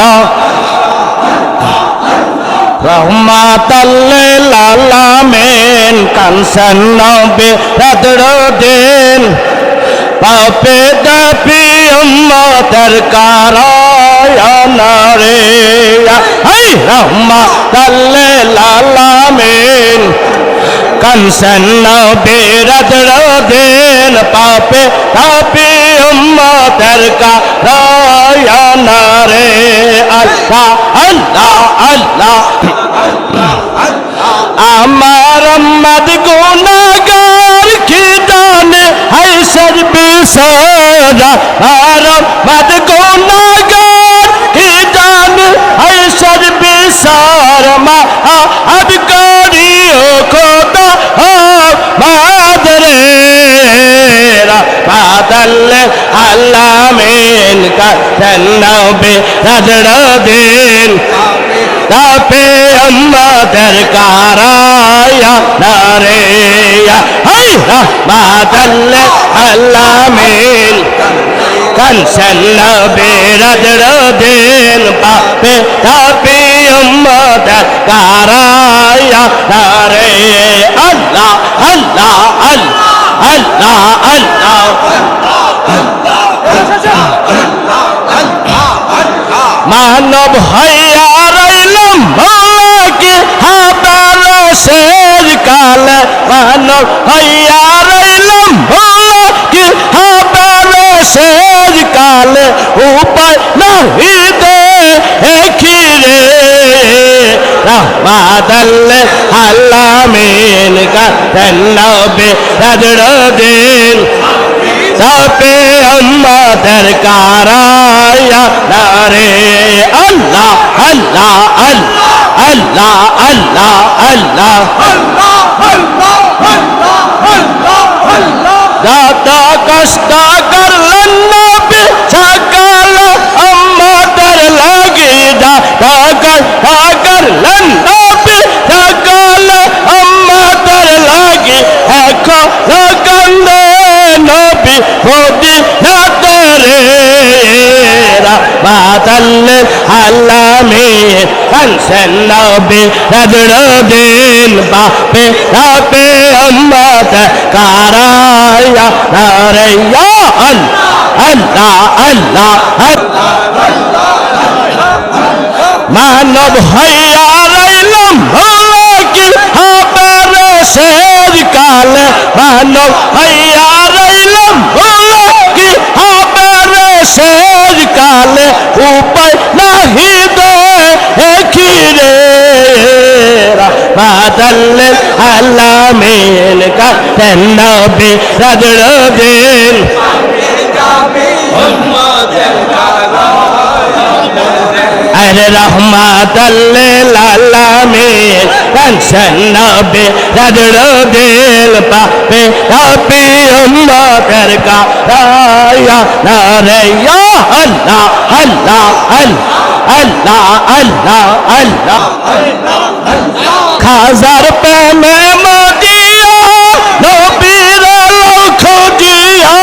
আল্লাহ রহমাতাল্লিল আলামিন কানসান নবী রাতর দিন। পাপে দাপি উম্মতের কারায়ণ রে হাই রহমাতাল্লিল আলামিন কানসান নবী রাতর দিন। পাপে দাপি উম্মতের কারায়ণ রে আল্লাহ আল্লাহ আল্লাহ আমার মদ গুনাগার কি জানে হাই সর বিসরা আর মদ গুনাগার কি জানে হাই সর বিসর মা আব করিও খোদা হো মাদরে বাদল আলামিন কা নবী রাজড় দিন। তাপে আমাদের কারায়া নারেয়া। হাই রহমাতাল আলামিন কানসন নবী রাজড় দিন। পাপে তাপে আমাদের কারায়া নারে আল্লাহ আল্লাহ আল্লাহ আল্লাহ। মানব হইয়া রইলাম ভোলাকে হাতার শের কাল মানব হইয়া রইলাম ভোলাকে হাতার শের কাল উপায় নাহি দে খিরে রহমাতাল আলামিন কা নবে রাজড় দিন তাপে আমাদের কারায়া নারে আল্লাহ আল্লাহ আল্লাহ। আল্লাহ আল্লাহ আল্লাহ। আলামে কানসেন নবী রাজড় দিন বাপে বাপে আম্মাত কারায়া, নারেয়া, আল্লাহ আল্লাহ মানব হইয়া রইলাম কি হাবার শের কাল মানব হইয়া বাদল আলামিন কা নবী রাজড় দিন আরে রহমাতাল্লিল আলামিন কানসন নবে দিল পাপে পাপে উম্মতের কারায়া নারে ইয়া আল্লাহ আল্লাহ আল্লাহ আল্লাহ আল্লাহ খাজার প্রেমে মদিয়া নবীর লক্ষ দিয়া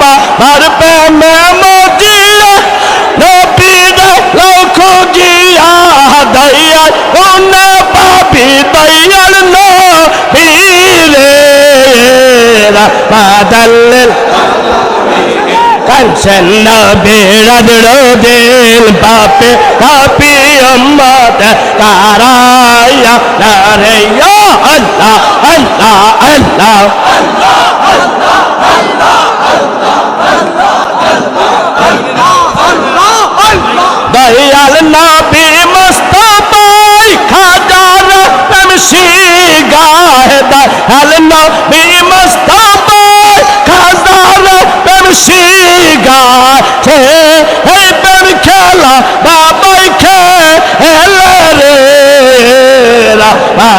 বাবার প্রেমে মদিয়া নবীর লক্ষ দিয়া দয়াল কোন পাপি দয়াল নবীরে বাদল কাঞ্চন বেড়াদড় দিল পাপে পাপি অম্মত কারায়া নারেয়া আল্লাহ আল্লাহ আল্লাহ দয়াল নবী মুস্তাফাই খাজার তমশি গাহে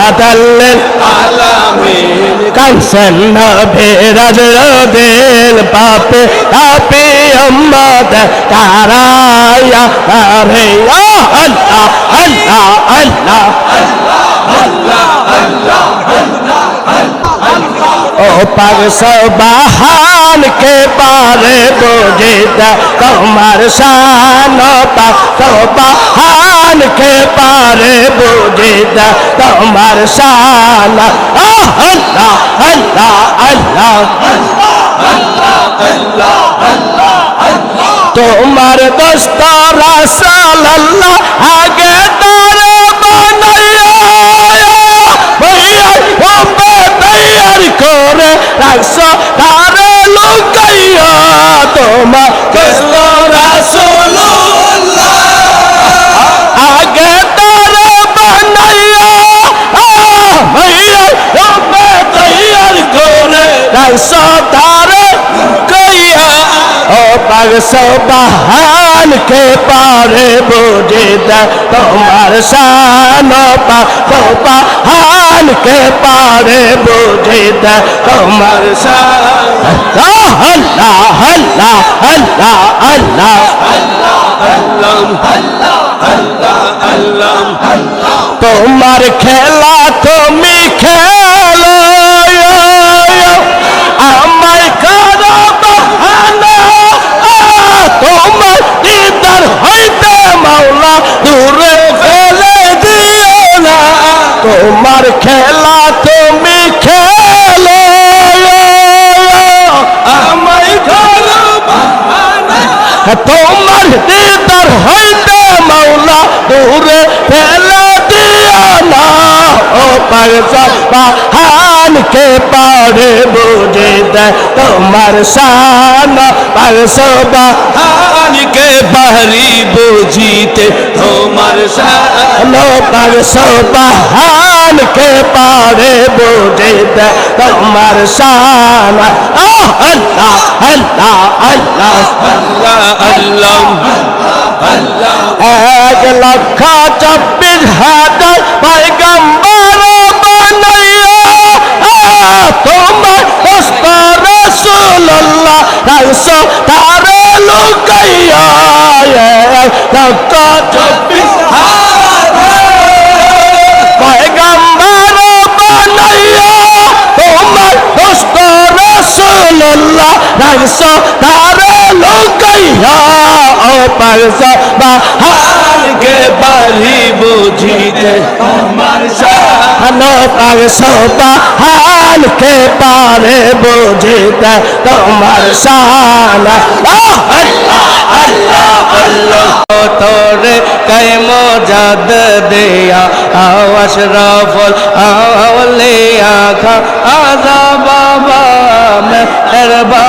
বাদল কানসন ভেরাজ রদেল পাপে পাপে অম্মদ তারায়া। রে আল্লাহ আল্লাহ আল্লাহ। ও পাগ সবাহান কে পারে বোঝে তোমার শান পাক সোবাহান কে পারে বুঝিতে তোমার শান আহ, আল্লাহ আল্লাহ আল্লাহ তোমার দোস্ত রাসাল আল্লাহ আগে তারে বানাইয়া ভইয়া রাখছো তারে লুকাইয়া তোমার দোস্ত রাসুল আগে তারে বানাইয়া ভইয়া হবে তৈয়ার করে রাখছো তারে কইয়া ও পাগ সবাহান কে পারে বুঝে দে তোমার শান পা সবাহান কে পারে বুঝে তোমার শান আল্লাহ আল্লাহ আল্লাহ আল্লাহ তোমার খেলা তুমি খেলো मर खेला तो मी खेल तो मर दी तर हे मौला दूरे खेला दिया ना। ओ पर सप्पा हान के पारे बुझे दे तो मर सान पर सोबा हान के बहरी बुझी दे तो मर सान पर सोबा हान বাহান কে পারে বুঝে তোমার শান আল্লাহ আল্লাহ আল্লাহ আল্লাহ আল্লাহ এক লক্ষ চব্বিশ হাজার পয়গম্বর বানাইয়া তোমার দোস্ত রসুল্লাহ রাইসো তারে লুকাইয়া এক লক্ষ চব্বিশ আমার সবাহারকে পারি বুঝিতে? আমার সবার সবাহারকে পারে বুঝিতে? তোমার শান তোরে কে মজাদ দেয়া? আওয়াজ রফল আওয়ালিয়া খা। আজা বাবা মেহরবা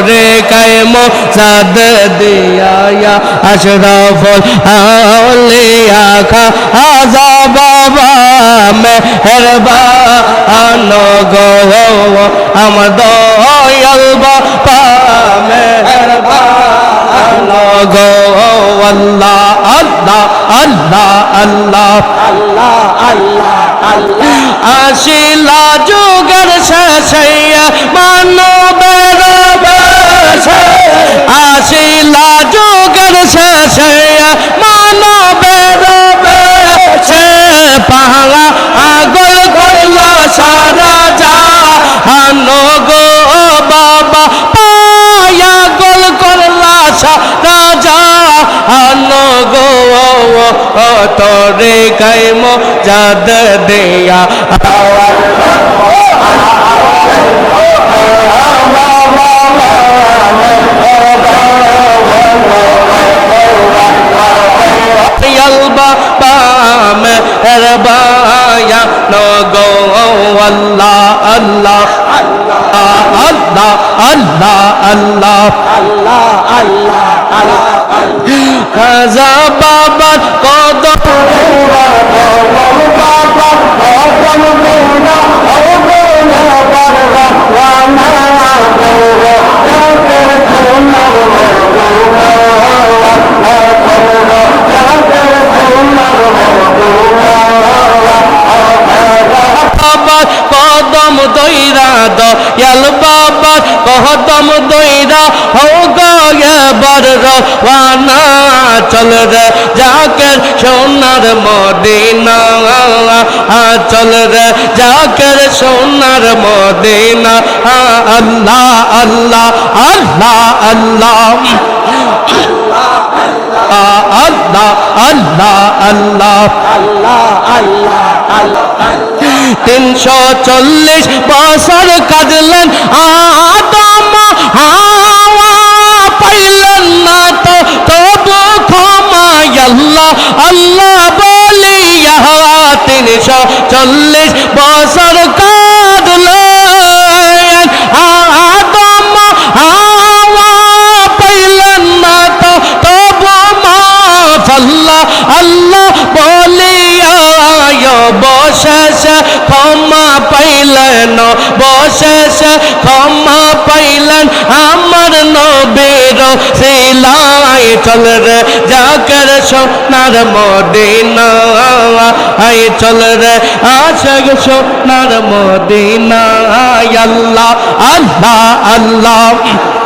তোরে কায়ম সাদ দিয়া আশরাফুল আউলিয়া খা আজা বাবা মেহরবান, গো আমার দয়াল বাবা মেহরবান, গো আল্লাহ আল্লাহ আল্লাহ আল্লাহ আল্লাহ আল্লাহ আল্লাহ। আসিলা যুগের শেষইয়া মানবের তোরে কাইম জাদ দেয়া আল্লাহ আল্লাহ আল্লাহ আল্লাহ আল্লাহ আল্লাহ আল্লাহ আল্লাহ হাজা বাবা কদম কদম দৈরা দয়াল বাবা কদম দৈরা হো গয়া বর রানা চল রে জাকের সোনার মদিনা চল রে জাকের সোনার মদিনা আল্লাহ আল্লাহ আল্লাহ আল্লাহ আল্লাহ আল্লাহ আল্লাহ তিনশো চল্লিশ বছর কাঁদলেন আদম আল্লাহ আল্লাহ বলিয়া তিনশো চল্লিশ বছর কাঁদলেন আদম হাওয়া পাইলেন না তো, তবু মাফ আল্লাহ আল্লাহ বলিয়া বশেষে ক্ষমা পাইলেন, বশেষে ক্ষমা পাইলেন আমার নবীর সিলাই চল রে জাকের সোনার মদিনা। আই চল রে, আশক সোনার মদিনা। আল্লাহ আল্লাহ আল্লাহ।